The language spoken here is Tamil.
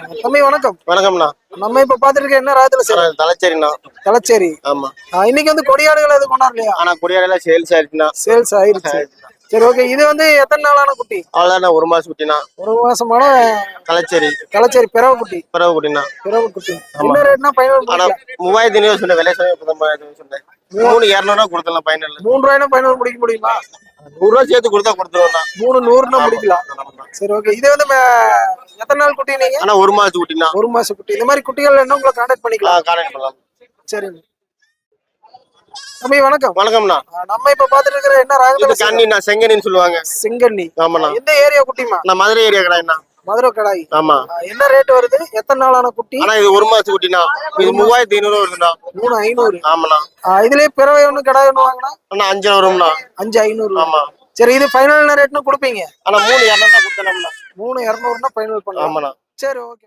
தம்பி வணக்கம். வணக்கம்ண்ணா. நம்ம இப்ப பாத்துட்டு இருக்க என்ன ராகத்துல சார்? தலைச்சேரிண்ணா. தலைச்சேரி. ஆமா. இன்னைக்கு வந்து கொடியாடுகள் எதுவும் கொண்டாடலையா? ஆனா குடியாரெல்லாம் சேல்ஸ் ஆயிடுச்சுண்ணா சேல்ஸ் ஆயிருச்சு. சரி ஓகே. இது வந்து எத்தனை நாளான குட்டி? அவ்வளோதான் ஒரு மாசம் குட்டினா ஒரு மாசமான தலைச்சேரி. தலைச்சேரி பிறவு குட்டி. பிறகு குட்டினா பிறவு குட்டி. என்ன ரேட்னா ஃபைனல் ஆனா மூவாயிரத்தி ஐநூறு சொன்னேன். விலை சொன்னேன். மூணு இரநூறுவா கொடுத்துடலாம். ஃபைனல் மூணு ரூபாய்னா ஃபைனல் முடிக்க முடியுமா? நூறுரூவா சேர்த்து கொடுத்தா கொடுத்துருவோம்ண்ணா மூணு நூறுனா முடிக்கலாம். சரி ஓகே. இது வந்து எத்தனை நாள் குட்டி நீங்க? ஆனா ஒரு மாசத்து குட்டினா ஒரு மாசம் குட்டி. இந்த மாதிரி குட்டிகள் என்ன உங்களை கான்டாக்ட் பண்ணிக்கலாம். கான்டாக்ட் பண்ணலாம். சரிங்க. தம்பி வணக்கம். வணக்கம்ண்ணா. நம்ம இப்ப பாத்துட்டு இருக்கிற என்ன ராகத்துல கண்ணிண்ணா செங்கனின்னு சொல்லுவாங்க. செங்கண்ணி. ஆமாண்ணா. எந்த ஏரியா குட்டிமா நான் மதுரை ஏரியா கடைண்ணா. மதுரை கடாய். ஆமா. என்ன ரேட் வருது? எத்தனை நாளான குட்டி? ஆனா இது ஒரு மாசத்து குட்டினா இது மூவாயிரத்தி ஐநூறு வருதுண்ணா. மூணு ஐநூறு. ஆமாண்ணா. இதுலயே பிறவை ஒண்ணு கடாய் ஒண்ணு வாங்கினா? அண்ணா அஞ்சு வரும்ண்ணா அஞ்சு ஐநூறு. ஆமா. சரி இது ஃபைனல் ரேட்னு கொடுப்பீங்க? ஆனா மூணு இரநூறுவா கொடுத்தலாம்ண்ணா மூணு இரநூறுனா ஃபைனல் பண்ணலாம். ஆமாண்ணா. சரி ஓகே